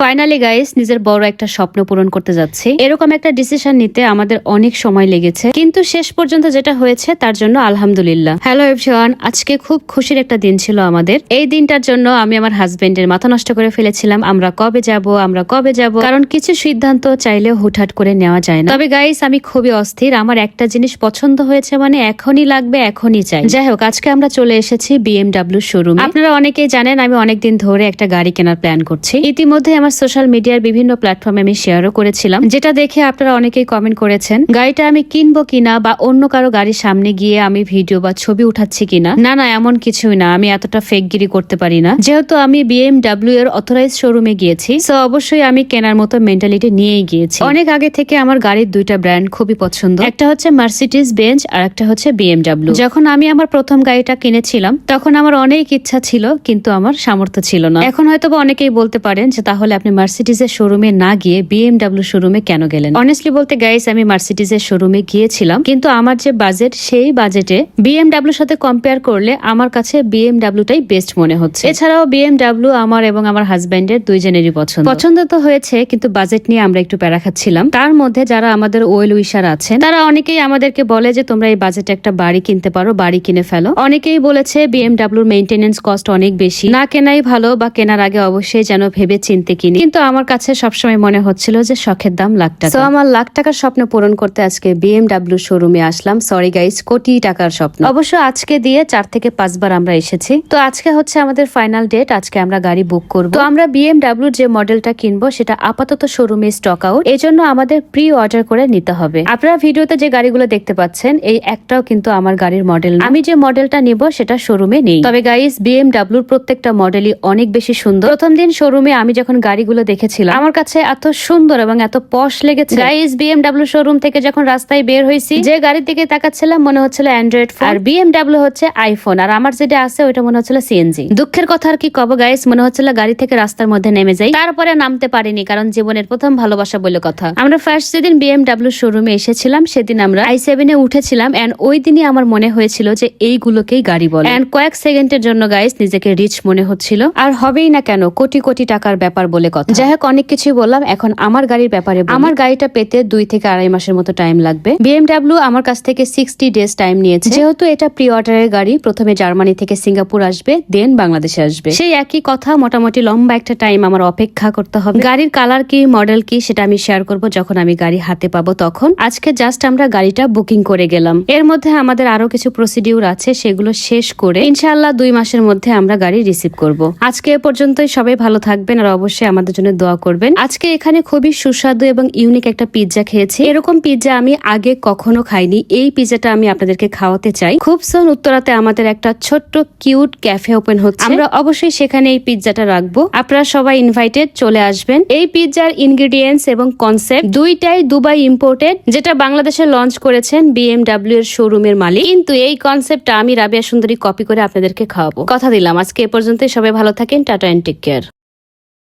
Finally guys নিজের বড় একটা স্বপ্ন পূরণ করতে যাচ্ছি। এরকম একটা ডিসিশন নিতে আমাদের অনেক সময় লেগেছে, কিন্তু শেষ পর্যন্ত যেটা হয়েছে তার জন্য আলহামদুলিল্লাহ। হ্যালো এভরিওয়ান আজকে খুব খুশির একটা দিন ছিল আমাদের। এই দিনটার জন্য আমি আমার হাজবেন্ডের মাথা নষ্ট করে ফেলেছিলাম। আমরা কবে যাব, আমরা কবে যাব? কারণ কিছু সিদ্ধান্ত চাইলেও হুটহাট করে নেওয়া যায় না। তবে গাইস আমি খুবই অস্থির। আমার একটা জিনিস পছন্দ হয়েছে মানে এখনই লাগবে, এখনই চাই। যাই হোক, আজকে আমরা চলে এসেছি বিএমডাব্লিউ শোরুম আপনারা অনেকেই জানেন, আমি অনেকদিন ধরে একটা গাড়ি কেনার প্ল্যান করছি। ইতিমধ্যে আমার সোশ্যাল মিডিয়ার বিভিন্ন প্ল্যাটফর্মে আমি শেয়ারও করেছিলাম, যেটা দেখে আপনারা অনেকেই কমেন্ট করেছেন, গাড়িটা আমি কিনবো কিনা বা অন্য কারও গাড়ির সামনে গিয়ে আমি ভিডিও বা ছবি উঠাচ্ছি কিনা? না না, এমন কিছুই না, আমি এতটা ফেকগিরি করতে পারি না। যেহেতু আমি বিএমডাব্লিউ এর অথরাইজ শোরুমে গিয়েছি তো অবশ্যই আমি কেনার মতো মেন্টালিটি নিয়েই গিয়েছি। অনেক আগে থেকে আমার গাড়ির দুইটা ব্র্যান্ড খুবই পছন্দ, একটা হচ্ছে মার্সিডিজ বেঞ্চ আর একটা হচ্ছে বিএমডাব্লিউ যখন আমি আমার প্রথম গাড়িটা কিনেছিলাম, তখন আমার অনেক ইচ্ছা ছিল, কিন্তু আমার সামর্থ্য ছিল না। এখন হয়তো অনেকেই বলতে পারেন যে তাহলে আপনি মার্সিডিজের শোরুমে না গিয়ে বিএমডাব্লিউ শোরুমে কেন গেলেন? অনেস্টলি বলতে গাইস আমি মার্সিডিজের শোরুমে গিয়েছিলাম, কিন্তু আমার যে বাজেট সেই বাজেটে বিএমডাব্লিউর সাথে কম্পেয়ার করলে আমার কাছে বিএমডাব্লিউটাই বেস্ট মনে হচ্ছে। এছাড়াও বিএমডাব্লিউ আমার এবং আমার হাজবেন্ডের দুইজনেরই পছন্দ। পছন্দ তো হয়েছে, কিন্তু বাজেট নিয়ে আমরা একটু প্যারা খাচ্ছিলাম। তার মধ্যে যারা আমাদের ওয়েল উইশার আছেন, তারা অনেকেই আমাদেরকে বলে যে, তোমরা এই বাজেটে একটা বাড়ি কিনতে পারো, বাড়ি কিনে ফেলো। অনেকেই বলেছে বিএমডাব্লিউর মেইনটেনেন্স কস্ট অনেক বেশি। না কেনাই ভালো বা কেনার আগে অবশ্যই যেন ভেবে চিনতে কিনি কিন্তু আমার কাছে সবসময় মনে হচ্ছিল যে শখের দাম লাখ টাকা। তো আমার লাখ টাকার স্বপ্ন পূরণ করতে আজকে বিএমডাব্লিউ শোরুমে আসলাম। সরি গাইস কোটি টাকার স্বপ্ন। অবশ্য আজকে দিয়ে চার থেকে পাঁচবার আমরা এসেছি। তো আজকে হচ্ছে আমাদের ফাইনাল ডেট আজকে আমরা গাড়ি বুক করব। তো আমরা বিএমডাব্লিউ যে মডেলটা কিনবো, সেটা আপাতত শোরুমে স্টক আউট এই জন্য আমাদের প্রি অর্ডার করে নিতে হবে। আপনারা ভিডিওতে যে গাড়িগুলো দেখতে পাচ্ছেন, এই একটাও কিন্তু আমার গাড়ির মডেল। আমি যে মডেলটা নিব, সেটা শোরুমে নেই। তবে গাইস বিএমডাব্লিউর প্রত্যেকটা মডেলই অনেক বেশি সুন্দর। প্রথম দিন শোরুমে আমি যখন গাড়িগুলো দেখেছিলাম। আমার কাছে এত সুন্দর এবং এত পশ লেগেছে। গাইস বিএমডাব্লিউ শোরুম থেকে যখন রাস্তায় বের হয়েছি যে গাড়ির দিকে তাকাচ্ছিলাম মনে হচ্ছিল অ্যান্ড্রয়েড ফোন আর বিএমডাব্লিউ হচ্ছে আইফোন আর আমার যেটা আছে ওইটা মনে হচ্ছিল সিএনজি দুঃখের কথা আর কি কব গাইস মনে হচ্ছিল গাড়ি থেকে রাস্তার মধ্যে নেমে যাই। তারপরে নামতে পারিনি কারণ জীবনের প্রথম ভালোবাসা বলে কথা। আমরা ফার্স্ট যেদিন বিএমডাব্লিউ শোরুমে এসেছিলাম সেদিন আমরা আই সেভেনে উঠেছিলাম এন্ড ওই দিনই আমার মনে হয়েছিল যে এইগুলোকেই গাড়ি বলে। এন্ড কয়েক সেকেন্ডের জন্য গাইস নিজেকে রিচ মনে হচ্ছিল। আর হবেই না কেন কোটি কোটি টাকার ব্যাপার বলে কথা। যাই হোক অনেক কিছুই বললাম। এখন আমার গাড়ির ব্যাপারে আমার গাড়িটা পেতে দুই থেকে আড়াই মাসের মতো টাইম লাগবে। বিএমডাব্লিউ আমার কাছ থেকে সিক্সটি ডেজ টাইম নিয়েছে। যেহেতু এটা প্রি অর্ডারের গাড়ি প্রথমে জার্মানি থেকে সিঙ্গাপুর আসবে দেন বাংলাদেশে আসবে। সেই একই কথা মোটামুটি লম্বা একটা টাইম আমার অপেক্ষা করতে হবে। গাড়ির কালার কি মডেল কি সেটা আমি শেয়ার করব যখন আমি গাড়ি হাতে পাবো তখন। আজকে জাস্ট আমরা গাড়িটা বুকিং করে গেলাম। এর মধ্যে আমাদের আরও কিছু প্রসিডিউর আছে সেগুলো শেষ করে ইনশাআল্লাহ দুই মাসের মধ্যে আমরা গাড়ি রিসিভ করব। আজকে এ পর্যন্তই। সবাই ভালো থাকবেন আর অবশ্যই আমাদের জন্য দোয়া করবেন। আজকে এখানে খুবই সুস্বাদু এবং ইউনিক একটা পিৎজা খেয়েছি। এরকম পিৎজা আমি আগে কখনো খাইনি। এই পিৎজাটা আমি আপনাদেরকে খাওয়াতে চাই। খুব সোন উত্তরাতে আমাদের একটা ছোট্ট কিউট ক্যাফে ওপেন হচ্ছে। আমরা অবশ্যই সেখানে এই পিৎজাটা রাখব। আপনারা সবাই ইনভাইটেড চলে আসবেন। এই পিৎজার ইনগ্রিডিয়েন্টস এবং কনসেপ্ট দুইটাই দুবাই ইম্পোর্টেড যেটা বাংলাদেশে লঞ্চ করেছেন বিএমডাব্লিউ এর শোরুমের মালিক। কিন্তু এই কনসেপ্টটা আমি রাবিয়া সুন্দরী কপি করে আপনাদেরকে খাওয়াবো। কথা দিলাম। আজকে এ পর্যন্তই। সবাই ভালো থাকেন। Tata and take care